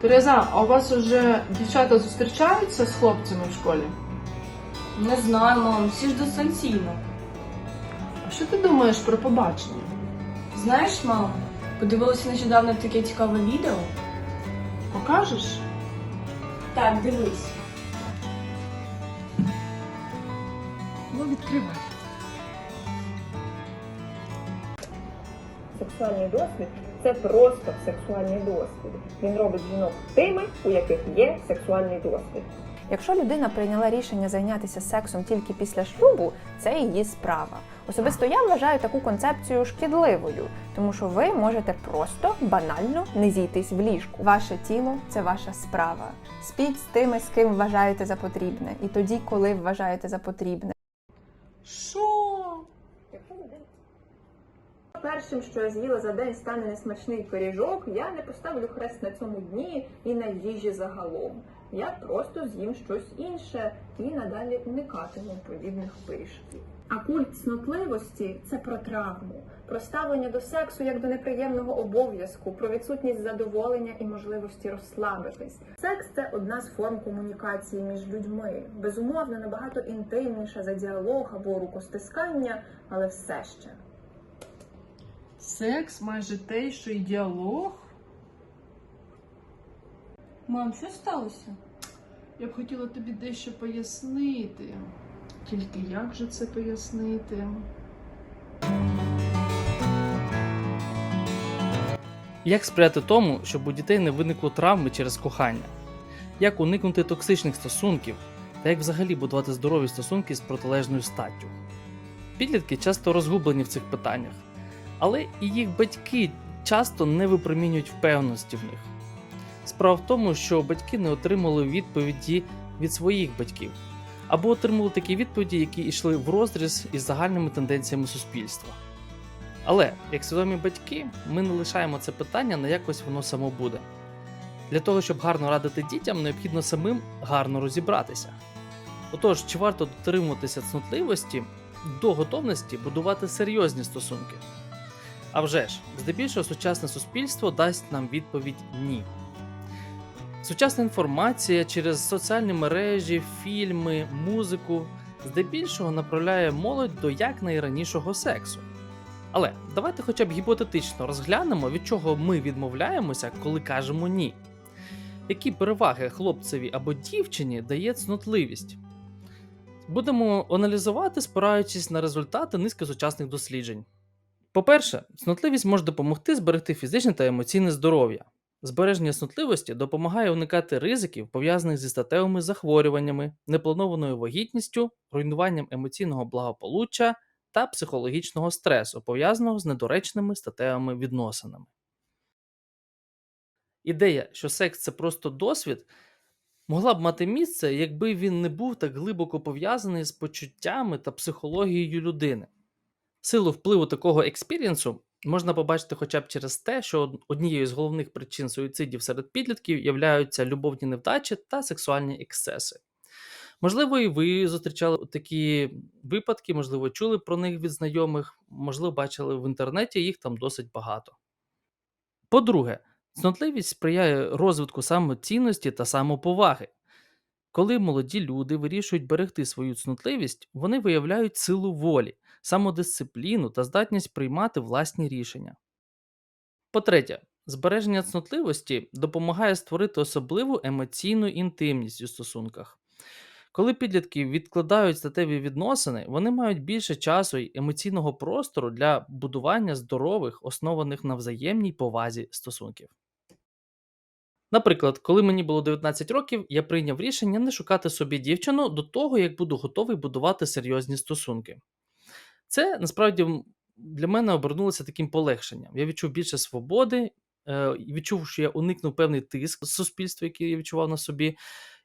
Тереза, а у вас уже дівчата зустрічаються з хлопцями в школі? Не знаю, мам, всі ж дистанційно. А що ти думаєш про побачення? Знаєш, мам, подивилася нещодавно таке цікаве відео. Покажеш? Так, дивись. Ну, відкривай. Сексуальний досвід це просто сексуальний досвід. Він робить жінок тими, у яких є сексуальний досвід. Якщо людина прийняла рішення зайнятися сексом тільки після шлюбу, це її справа. Особисто я вважаю таку концепцію шкідливою, тому що ви можете просто банально не зійтись в ліжку. Ваше тіло це ваша справа. Спіть з тими, з ким вважаєте за потрібне, і тоді, коли вважаєте за потрібне. Що? Першим, що я з'їла за день, стане несмачний пиріжок, я не поставлю хрест на цьому дні і на їжі загалом. Я просто з'їм щось інше і надалі уникатиму подібних пиріжків. А культ снотливості це про травму, про ставлення до сексу як до неприємного обов'язку, про відсутність задоволення і можливості розслабитись. Секс це одна з форм комунікації між людьми. Безумовно, набагато інтимніша за діалог або рукостискання, але все ще. Секс майже те, що й діалог? Мам, що сталося? Я б хотіла тобі дещо пояснити. Тільки як же це пояснити? Як сприяти тому, щоб у дітей не виникло травми через кохання? Як уникнути токсичних стосунків та як взагалі будувати здорові стосунки з протилежною статтю? Підлітки часто розгублені в цих питаннях, але і їх батьки часто не випромінюють впевненості в них. Справа в тому, що батьки не отримали відповіді від своїх батьків, або отримали такі відповіді, які йшли в розріз із загальними тенденціями суспільства. Але, як свідомі батьки, ми не лишаємо це питання на якось воно само буде. Для того, щоб гарно радити дітям, необхідно самим гарно розібратися. Отож, чи варто дотримуватися цнотливості до готовності будувати серйозні стосунки? А вже ж, здебільшого сучасне суспільство дасть нам відповідь ні. Сучасна інформація через соціальні мережі, фільми, музику здебільшого направляє молодь до якнайранішого сексу. Але давайте хоча б гіпотетично розглянемо, від чого ми відмовляємося, коли кажемо ні. Які переваги хлопцеві або дівчині дає цнотливість? Будемо аналізувати, спираючись на результати низки сучасних досліджень. По-перше, цнотливість може допомогти зберегти фізичне та емоційне здоров'я. Збереження цнотливості допомагає уникати ризиків, пов'язаних зі статевими захворюваннями, непланованою вагітністю, руйнуванням емоційного благополуччя та психологічного стресу, пов'язаного з недоречними статевими відносинами. Ідея, що секс це просто досвід, могла б мати місце, якби він не був так глибоко пов'язаний з почуттями та психологією людини. Силу впливу такого експірієнсу можна побачити хоча б через те, що однією з головних причин суїцидів серед підлітків являються любовні невдачі та сексуальні ексцеси. Можливо, і ви зустрічали такі випадки, можливо, чули про них від знайомих, можливо, бачили в інтернеті, їх там досить багато. По-друге, цнотливість сприяє розвитку самоцінності та самоповаги. Коли молоді люди вирішують берегти свою цнотливість, вони виявляють силу волі, самодисципліну та здатність приймати власні рішення. По-третє, збереження цнотливості допомагає створити особливу емоційну інтимність у стосунках. Коли підлітки відкладають статеві відносини, вони мають більше часу і емоційного простору для будування здорових, основаних на взаємній повазі стосунків. Наприклад, коли мені було 19 років, я прийняв рішення не шукати собі дівчину до того, як буду готовий будувати серйозні стосунки. Це насправді для мене обернулося таким полегшенням. Я відчув більше свободи, е, відчув, що я уникнув певний тиск з суспільства, який я відчував на собі,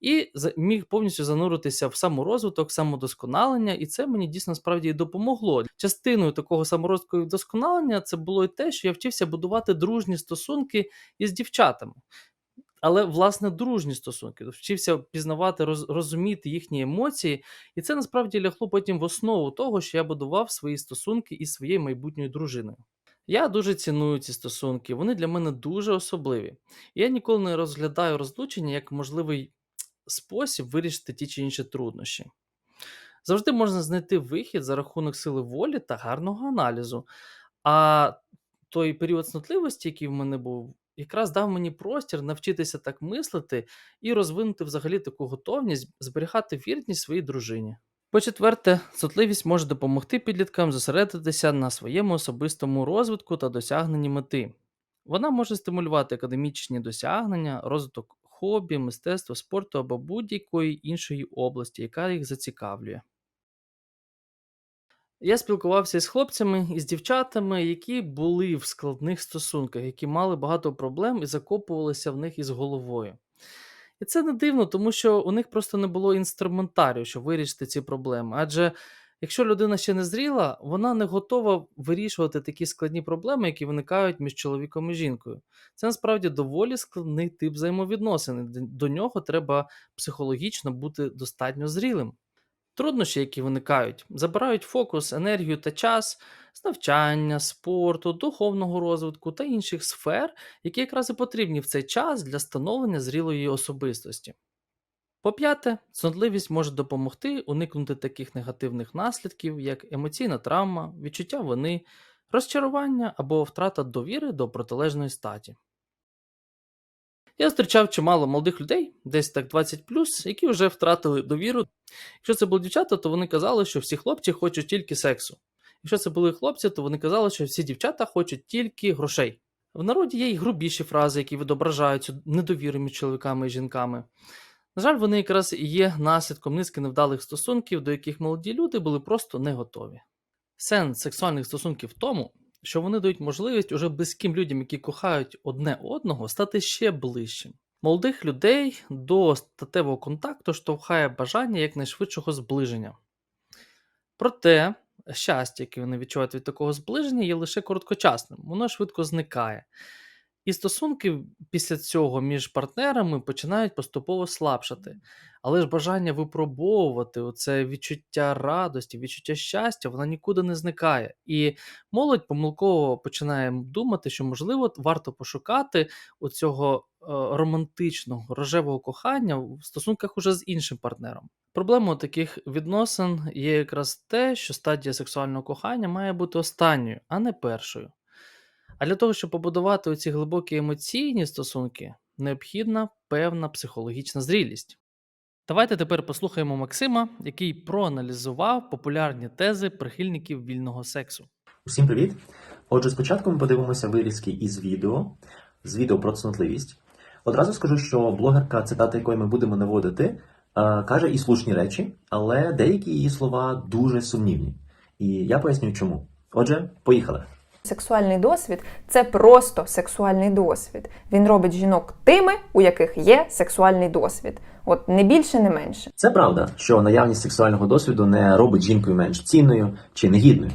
і міг повністю зануритися в саморозвиток, самодосконалення, і це мені дійсно справді і допомогло. Частиною такого саморозвитку і вдосконалення це було і те, що я вчився будувати дружні стосунки із дівчатами. Але власне дружні стосунки, вчився пізнавати, роз, розуміти їхні емоції, і це насправді лягло потім в основу того, що я будував свої стосунки із своєю майбутньою дружиною. Я дуже ціную ці стосунки, вони для мене дуже особливі. Я ніколи не розглядаю розлучення як можливий спосіб вирішити ті чи інші труднощі. Завжди можна знайти вихід за рахунок сили волі та гарного аналізу. А той період снотливості, який в мене був, якраз дав мені простір навчитися так мислити і розвинути взагалі таку готовність зберігати вірність своїй дружині. По-четверте, цнотливість може допомогти підліткам зосередитися на своєму особистому розвитку та досягненні мети. Вона може стимулювати академічні досягнення, розвиток хобі, мистецтва, спорту або будь-якої іншої області, яка їх зацікавлює. Я спілкувався із хлопцями і з дівчатами, які були в складних стосунках, які мали багато проблем і закопувалися в них із головою. І це не дивно, тому що у них просто не було інструментарію, щоб вирішити ці проблеми. Адже якщо людина ще не зріла, вона не готова вирішувати такі складні проблеми, які виникають між чоловіком і жінкою. Це насправді доволі складний тип взаємовідносин. До нього треба психологічно бути достатньо зрілим. Труднощі, які виникають, забирають фокус, енергію та час з навчання, спорту, духовного розвитку та інших сфер, які якраз і потрібні в цей час для становлення зрілої особистості. По-п'яте, цнотливість може допомогти уникнути таких негативних наслідків, як емоційна травма, відчуття вини, розчарування або втрата довіри до протилежної статі. Я зустрічав чимало молодих людей, десь так 20 які вже втратили довіру. Якщо це були дівчата, то вони казали, що всі хлопці хочуть тільки сексу. Якщо це були хлопці, то вони казали, що всі дівчата хочуть тільки грошей. В народі є й грубіші фрази, які відображають цю недовіру між чоловіками і жінками. На жаль, вони якраз і є наслідком низки невдалих стосунків, до яких молоді люди були просто не готові. Сенс сексуальних стосунків в тому, що вони дають можливість уже близьким людям, які кохають одне одного, стати ще ближчим. Молодих людей до статевого контакту штовхає бажання якнайшвидшого зближення. Проте щастя, яке вони відчувають від такого зближення, є лише короткочасним, воно швидко зникає. І стосунки після цього між партнерами починають поступово слабшати. Але ж бажання випробовувати оце відчуття радості, відчуття щастя, вона нікуди не зникає. І молодь помилково починає думати, що, можливо, варто пошукати оцього е, романтичного рожевого кохання в стосунках уже з іншим партнером. Проблемою таких відносин є якраз те, що стадія сексуального кохання має бути останньою, а не першою. А для того, щоб побудувати оці глибокі емоційні стосунки, необхідна певна психологічна зрілість. Давайте тепер послухаємо Максима, який проаналізував популярні тези прихильників вільного сексу. Усім привіт! Отже, спочатку ми подивимося вирізки із відео, з відео про цнотливість. Одразу скажу, що блогерка, цитати якої ми будемо наводити, е, каже і слушні речі, але деякі її слова дуже сумнівні. І я поясню чому. Отже, поїхали. Сексуальний досвід це просто сексуальний досвід. Він робить жінок тими, у яких є сексуальний досвід. От не більше, не менше. Це правда, що наявність сексуального досвіду не робить жінкою менш цінною чи негідною.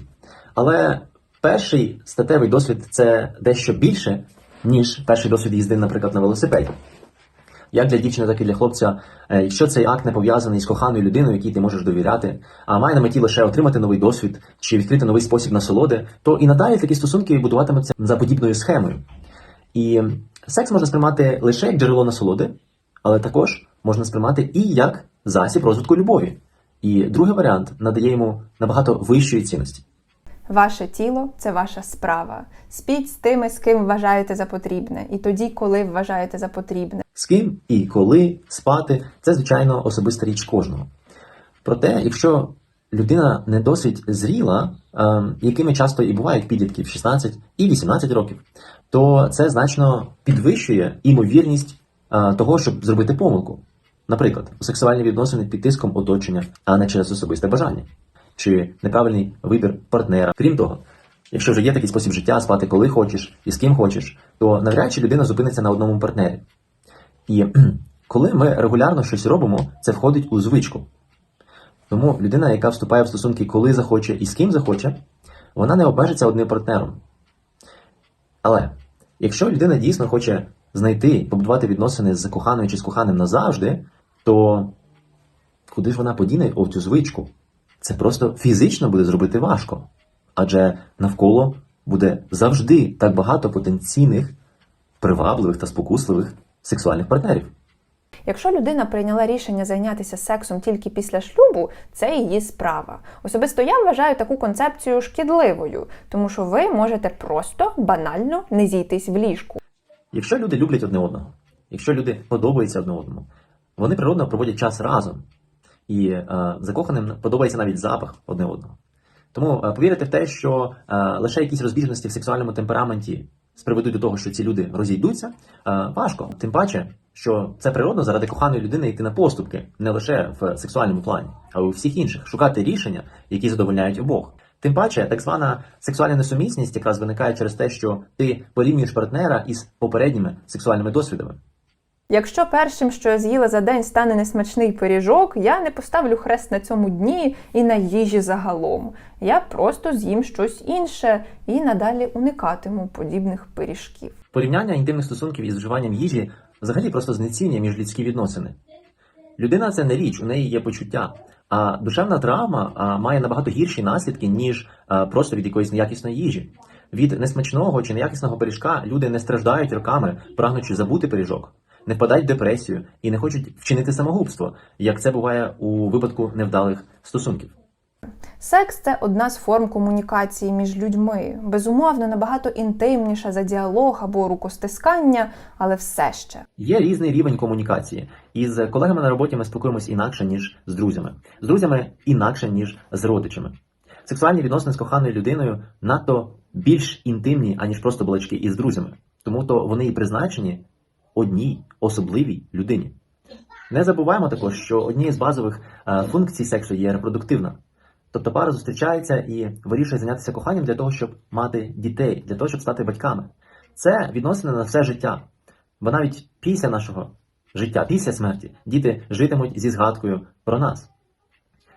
Але перший статевий досвід це дещо більше, ніж перший досвід їзди, наприклад, на велосипеді. Як для дівчини, так і для хлопця, е, якщо цей акт не пов'язаний з коханою людиною, якій ти можеш довіряти, а має на меті лише отримати новий досвід чи відкрити новий спосіб насолоди, то і надалі такі стосунки будуватимуться за подібною схемою. І секс можна сприймати лише як джерело насолоди, але також можна сприймати і як засіб розвитку любові. І другий варіант надає йому набагато вищої цінності. Ваше тіло це ваша справа. Спіть з тими, з ким вважаєте за потрібне, і тоді, коли вважаєте за потрібне. З ким і коли спати це, звичайно, особиста річ кожного. Проте, якщо людина не досить зріла, е, якими часто і бувають підлітки в 16 і 18 років, то це значно підвищує імовірність е, того, щоб зробити помилку. Наприклад, сексуальні відносини під тиском оточення, а не через особисте бажання, чи неправильний вибір партнера. Крім того, якщо вже є такий спосіб життя, спати коли хочеш і з ким хочеш, то навряд чи людина зупиниться на одному партнері. І коли ми регулярно щось робимо, це входить у звичку. Тому людина, яка вступає в стосунки, коли захоче і з ким захоче, вона не обмежиться одним партнером. Але якщо людина дійсно хоче знайти, побудувати відносини з коханою чи з коханим назавжди, то куди ж вона подіне о, цю звичку? Це просто фізично буде зробити важко. Адже навколо буде завжди так багато потенційних, привабливих та спокусливих сексуальних партнерів. Якщо людина прийняла рішення зайнятися сексом тільки після шлюбу, це її справа. Особисто я вважаю таку концепцію шкідливою, тому що ви можете просто банально не зійтись в ліжку. Якщо люди люблять одне одного, якщо люди подобаються одне одному, вони природно проводять час разом. І е, закоханим подобається навіть запах одне одного. Тому е, повірити в те, що е, лише якісь розбіжності в сексуальному темпераменті приведуть до того, що ці люди розійдуться, е, важко. Тим паче, що це природно заради коханої людини йти на поступки не лише в сексуальному плані, а й у всіх інших, шукати рішення, які задовольняють обох. Тим паче, так звана сексуальна несумісність якраз виникає через те, що ти порівнюєш партнера із попередніми сексуальними досвідами. Якщо першим, що я з'їла за день, стане несмачний пиріжок, я не поставлю хрест на цьому дні і на їжі загалом. Я просто з'їм щось інше і надалі уникатиму подібних пиріжків. Порівняння інтимних стосунків із вживанням їжі взагалі просто знецінює міжлюдські відносини. Людина це не річ, у неї є почуття. А душевна травма має набагато гірші наслідки, ніж просто від якоїсь неякісної їжі. Від несмачного чи неякісного пиріжка люди не страждають роками, прагнучи забути пиріжок, не впадають в депресію і не хочуть вчинити самогубство, як це буває у випадку невдалих стосунків. Секс це одна з форм комунікації між людьми. Безумовно, набагато інтимніша за діалог або рукостискання, але все ще. Є різний рівень комунікації. Із колегами на роботі ми спілкуємось інакше, ніж з друзями. З друзями інакше, ніж з родичами. Сексуальні відносини з коханою людиною надто більш інтимні, аніж просто балачки із друзями. Тому то вони і призначені одній особливій людині. Не забуваємо також, що однією з базових е, функцій сексу є репродуктивна. Тобто пара зустрічається і вирішує зайнятися коханням для того, щоб мати дітей, для того, щоб стати батьками. Це відносини на все життя. Бо навіть після нашого життя, після смерті, діти житимуть зі згадкою про нас.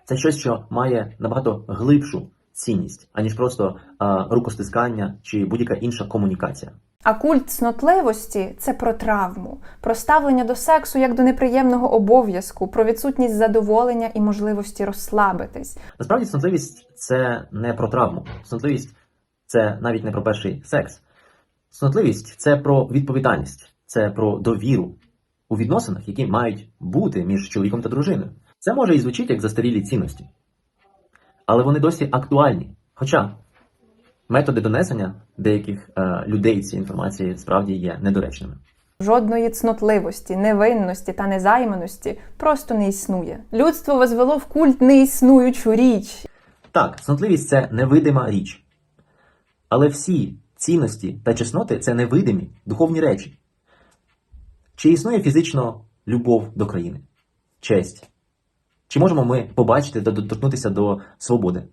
Це щось, що має набагато глибшу цінність, аніж просто а, рукостискання чи будь-яка інша комунікація. А культ цнотливості це про травму, про ставлення до сексу як до неприємного обов'язку, про відсутність задоволення і можливості розслабитись. Насправді, цнотливість це не про травму. Цнотливість це навіть не про перший секс. Цнотливість це про відповідальність, це про довіру у відносинах, які мають бути між чоловіком та дружиною. Це може і звучить як застарілі цінності, але вони досі актуальні. Хоча методи донесення деяких е, людей цієї інформації справді є недоречними. Жодної цнотливості, невинності та незайманості просто не існує. Людство возвело в культ неіснуючу річ. Так, цнотливість це невидима річ. Але всі цінності та чесноти це невидимі духовні речі. Чи існує фізично любов до країни? Честь? Чи можемо ми побачити та доторкнутися до свободи?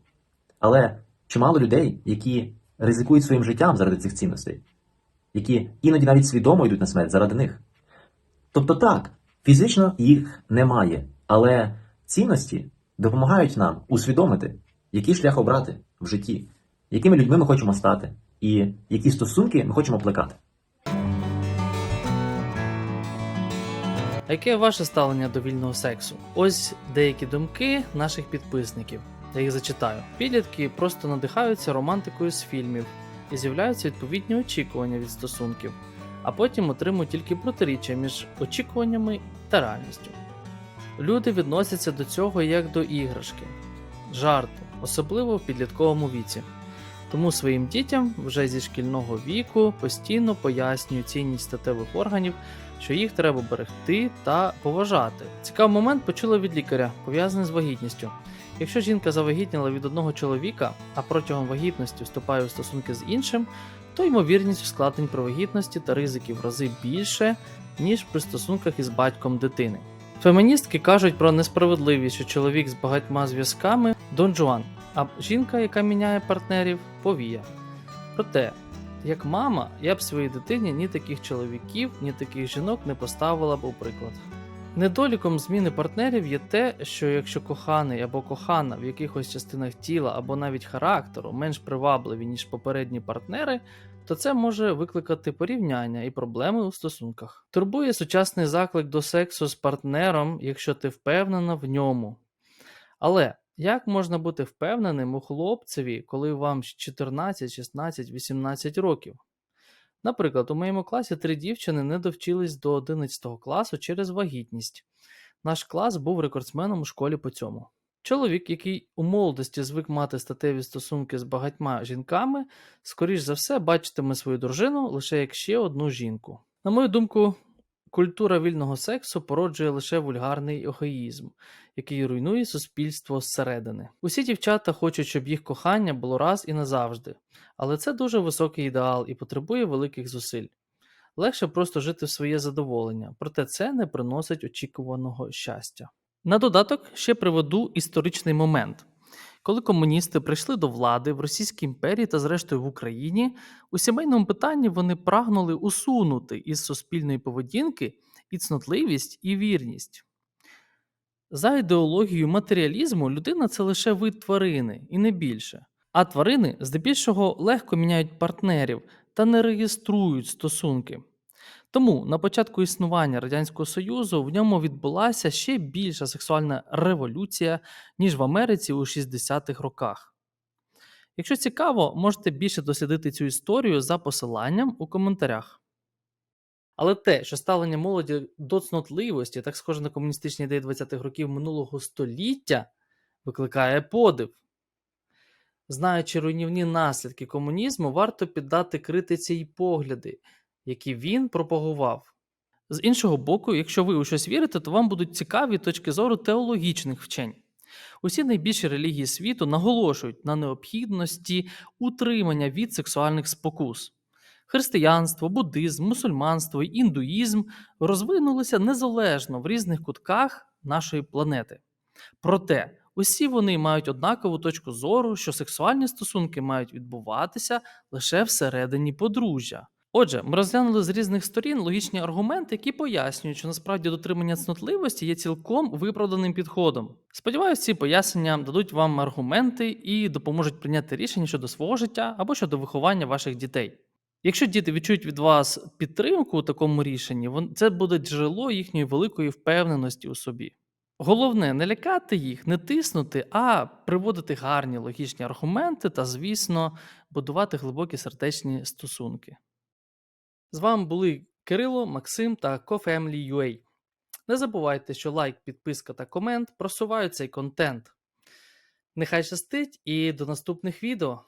Але чимало людей, які ризикують своїм життям заради цих цінностей, які іноді навіть свідомо йдуть на смерть заради них. Тобто так, фізично їх немає, але цінності допомагають нам усвідомити, який шлях обрати в житті, якими людьми ми хочемо стати, і які стосунки ми хочемо плекати. Яке ваше ставлення до вільного сексу? Ось деякі думки наших підписників. Я їх зачитаю. Підлітки просто надихаються романтикою з фільмів і з'являються відповідні очікування від стосунків, а потім отримують тільки протиріччя між очікуваннями та реальністю. Люди відносяться до цього як до іграшки, жарту, особливо в підлітковому віці. Тому своїм дітям вже зі шкільного віку постійно пояснюють цінність статевих органів, що їх треба берегти та поважати. Цікавий момент почула від лікаря, пов'язаний з вагітністю. Якщо жінка завагітніла від одного чоловіка, а протягом вагітності вступає у стосунки з іншим, то ймовірність ускладнень при вагітності та ризики в рази більше, ніж при стосунках із батьком дитини. Феміністки кажуть про несправедливість, що чоловік з багатьма зв'язками Дон Жуан, а жінка, яка міняє партнерів, повія. Проте, як мама, я б своїй дитині ні таких чоловіків, ні таких жінок не поставила б у приклад. Недоліком зміни партнерів є те, що якщо коханий або кохана в якихось частинах тіла або навіть характеру менш привабливі, ніж попередні партнери, то це може викликати порівняння і проблеми у стосунках. Турбує сучасний заклик до сексу з партнером, якщо ти впевнена в ньому. Але Як можна бути впевненим у хлопцеві, коли вам 14, 16, 18 років? Наприклад, у моєму класі три дівчини не довчились до 11 класу через вагітність. Наш клас був рекордсменом у школі по цьому. Чоловік, який у молодості звик мати статеві стосунки з багатьма жінками, скоріш за все бачитиме свою дружину лише як ще одну жінку. На мою думку, культура вільного сексу породжує лише вульгарний егоїзм, який руйнує суспільство зсередини. Усі дівчата хочуть, щоб їх кохання було раз і назавжди, але це дуже високий ідеал і потребує великих зусиль. Легше просто жити в своє задоволення, проте це не приносить очікуваного щастя. На додаток ще приведу історичний момент. Коли комуністи прийшли до влади в Російській імперії та, зрештою, в Україні, у сімейному питанні вони прагнули усунути із суспільної поведінки і цнотливість, і вірність. За ідеологією матеріалізму, людина це лише вид тварини і не більше. А тварини здебільшого легко міняють партнерів та не реєструють стосунки. Тому на початку існування Радянського Союзу в ньому відбулася ще більша сексуальна революція, ніж в Америці у 60-х роках. Якщо цікаво, можете більше дослідити цю історію за посиланням у коментарях. Але те, що ставлення молоді до цнотливості, так схоже на комуністичні ідеї 20-х років минулого століття, викликає подив. Знаючи руйнівні наслідки комунізму, варто піддати критиці й погляди, які він пропагував. З іншого боку, якщо ви у щось вірите, то вам будуть цікаві точки зору теологічних вчень. Усі найбільші релігії світу наголошують на необхідності утримання від сексуальних спокус. Християнство, буддизм, мусульманство і індуїзм розвинулися незалежно в різних кутках нашої планети. Проте усі вони мають однакову точку зору, що сексуальні стосунки мають відбуватися лише всередині подружжя. Отже, ми розглянули з різних сторін логічні аргументи, які пояснюють, що насправді дотримання цнотливості є цілком виправданим підходом. Сподіваюся, ці пояснення дадуть вам аргументи і допоможуть прийняти рішення щодо свого життя або щодо виховання ваших дітей. Якщо діти відчують від вас підтримку у такому рішенні, це буде джерело їхньої великої впевненості у собі. Головне не лякати їх, не тиснути, а приводити гарні логічні аргументи та, звісно, будувати глибокі сердечні стосунки. З вами були Кирило, Максим та CoFamily.ua. Не забувайте, що лайк, підписка та комент просувають цей контент. Нехай щастить і до наступних відео!